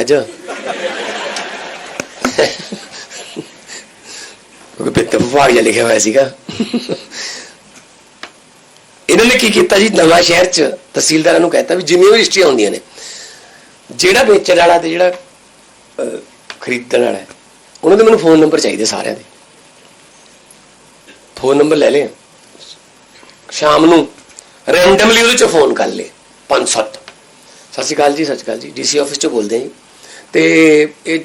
ਅੱਜ ਉਹ ਪਿੱਤ ਵਿਭਾਗ ਜਿਹਾ ਲਿਖਿਆ ਹੋਇਆ ਸੀਗਾ। ਇਹਨਾਂ ਨੇ ਕੀ ਕੀਤਾ ਜੀ? ਨਵਾਂ ਸ਼ਹਿਰ ਚ ਤਹਿਸੀਲਦਾਰਾਂ ਨੂੰ ਕਹਿਤਾ ਵੀ ਜਿੰਨੀਆਂ ਰਜਿਸਟਰੀਆਂ ਹੁੰਦੀਆਂ ਨੇ, ਜਿਹੜਾ ਵੇਚਣ ਵਾਲਾ ਤੇ ਜਿਹੜਾ ਖਰੀਦਣ ਵਾਲਾ ਉਹਨਾਂ ਦੇ ਮੈਨੂੰ ਫੋਨ ਨੰਬਰ ਚਾਹੀਦੇ ਸਾਰਿਆਂ ਦੇ। ਫੋਨ ਨੰਬਰ ਲੈ ਲਿਆ ਸ਼ਾਮ ਨੂੰ ਰੈਂਡਮਲੀ ਉਹਦੇ ਚ ਫੋਨ ਕਰ ਲੇ ਪੰਜ ਸੱਤ। ਸਤਿ ਸ਼੍ਰੀ ਅਕਾਲ ਜੀ, ਸਤਿ ਸ਼੍ਰੀ ਅਕਾਲ ਜੀ। ਡੀਸੀ ਆਫਿਸ ਚੋਂ ਬੋਲਦੇ ਹਾਂ ਜੀ। ਤੇ ਇਹ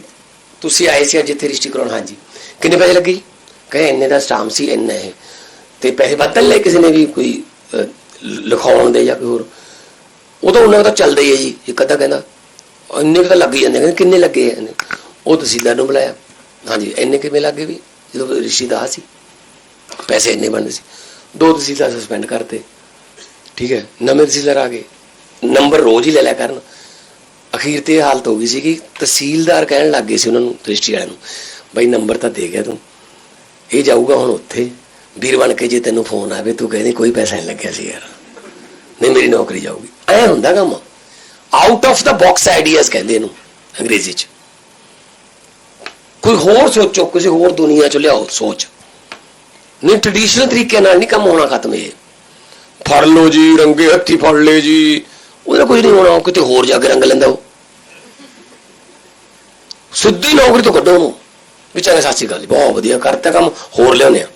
ਤੁਸੀਂ ਆਏ ਸੀ ਅੱਜ ਇੱਥੇ ਰਜਿਸਟਰੀ ਕਰਾਉਣ, ਹਾਂਜੀ। ਕਿੰਨੇ ਪੈਸੇ ਲੱਗੇ ਜੀ? ਕਹੇ ਇੰਨੇ ਦਾ ਸਟਾਮ ਸੀ, ਇੰਨਾ ਹੈ ਤੇ ਪੈਸੇ ਵੱਧ ਤਾਂ ਲਏ ਕਿਸੇ ਨੇ ਵੀ ਕੋਈ ਲਿਖਾਉਣ ਦੇ ਜਾਂ ਕੋਈ ਹੋਰ? ਉਹ ਤਾਂ ਉਹਨਾਂ ਦਾ ਚੱਲਦਾ ਹੀ ਹੈ ਜੀ, ਇੱਕ ਅੱਧਾ ਕਹਿੰਦਾ, ਇੰਨੇ ਕੁ ਤਾਂ ਲੱਗ ਹੀ ਜਾਂਦੇ, ਕਹਿੰਦੇ ਕਿੰਨੇ ਲੱਗੇ ਆ ਉਹ ਤਹਿਸੀਲਦਾਰ ਨੂੰ ਬੁਲਾਇਆ। ਹਾਂਜੀ, ਇੰਨੇ ਕਿਵੇਂ ਲੱਗੇ ਵੀ, ਜਦੋਂ ਰਿਸ਼ਤੇਦਾਰ ਸੀ। ਪੈਸੇ ਇੰਨੇ ਬਣਦੇ ਸੀ। ਦੋ ਤਹਿਸੀਲਦਾਰ ਸਸਪੈਂਡ ਕਰਤੇ। ਠੀਕ ਹੈ, ਨਵੇਂ ਤਹਿਸੀਲਦਾਰ ਆ ਗਏ। ਨੰਬਰ ਰੋਜ਼ ਹੀ ਲੈ ਲਿਆ ਕਰਨ। ਅਖੀਰ ਤੇ ਇਹ ਹਾਲਤ ਹੋ ਗਈ ਸੀ ਕਿ ਤਹਿਸੀਲਦਾਰ ਕਹਿਣ ਲੱਗ ਗਏ ਸੀ ਉਹਨਾਂ ਨੂੰ ਰਜਿਸਟਰੀ ਵਾਲਿਆਂ ਨੂੰ, ਬਈ ਨੰਬਰ ਤਾਂ ਦੇ ਗਿਆ ਤੂੰ। ਇਹ ਜਾਊਗਾ ਹੁਣ ਉੱਥੇ, ਵੀਰ ਬਣ ਕੇ ਜੇ ਤੈਨੂੰ ਫੋਨ ਆਵੇ, ਤੂੰ ਕਹਿੰਦੀ ਕੋਈ ਪੈਸਾ ਨਹੀਂ ਲੱਗਿਆ ਸੀ ਯਾਰ। ਨਹੀਂ, ਮੇਰੀ ਨੌਕਰੀ ਜਾਊਗੀ। ਐ ਹੁੰਦਾ ਕੰਮ। Out of the box ideas ਕਹਿੰਦੇ ਇਹਨੂੰ, ਅੰਗਰੇਜ਼ੀ ਚ। ਕੋਈ ਹੋਰ ਸੋਚੋ, ਕਿਸੇ ਹੋਰ ਦੁਨੀਆ ਚ ਲਿਆਓ, ਸੋਚ। ਨਹੀਂ ਟ੍ਰੈਡੀਸ਼ਨਲ ਤਰੀਕੇ ਨਾਲ ਨਹੀਂ ਕੰਮ ਹੋਣਾ ਖਤਮ ਇਹ। ਫੜ ਲਓ ਜੀ, ਰੰਗੇ ਹੱਥੀ ਫੜ ਲਏ ਜੀ। ਉਹਦਾ ਕੁਝ ਨਹੀਂ ਹੋਣਾ, ਉਹ ਕਿਤੇ ਹੋਰ ਜਾ ਕੇ ਰੰਗ ਲੈਂਦਾ ਉਹ। ਸਿੱਧੀ ਨੌਕਰੀ ਤੋਂ ਕੱਢੋ ਉਹਨੂੰ। ਵਿਚਾਰੇ ਸਾਸੀ ਗੱਲ ਬਹੁਤ ਵਧੀਆ ਕਰਤਾ ਕੰਮ ਹੋਰ ਲਿਆਉਂਦੇ ਆ।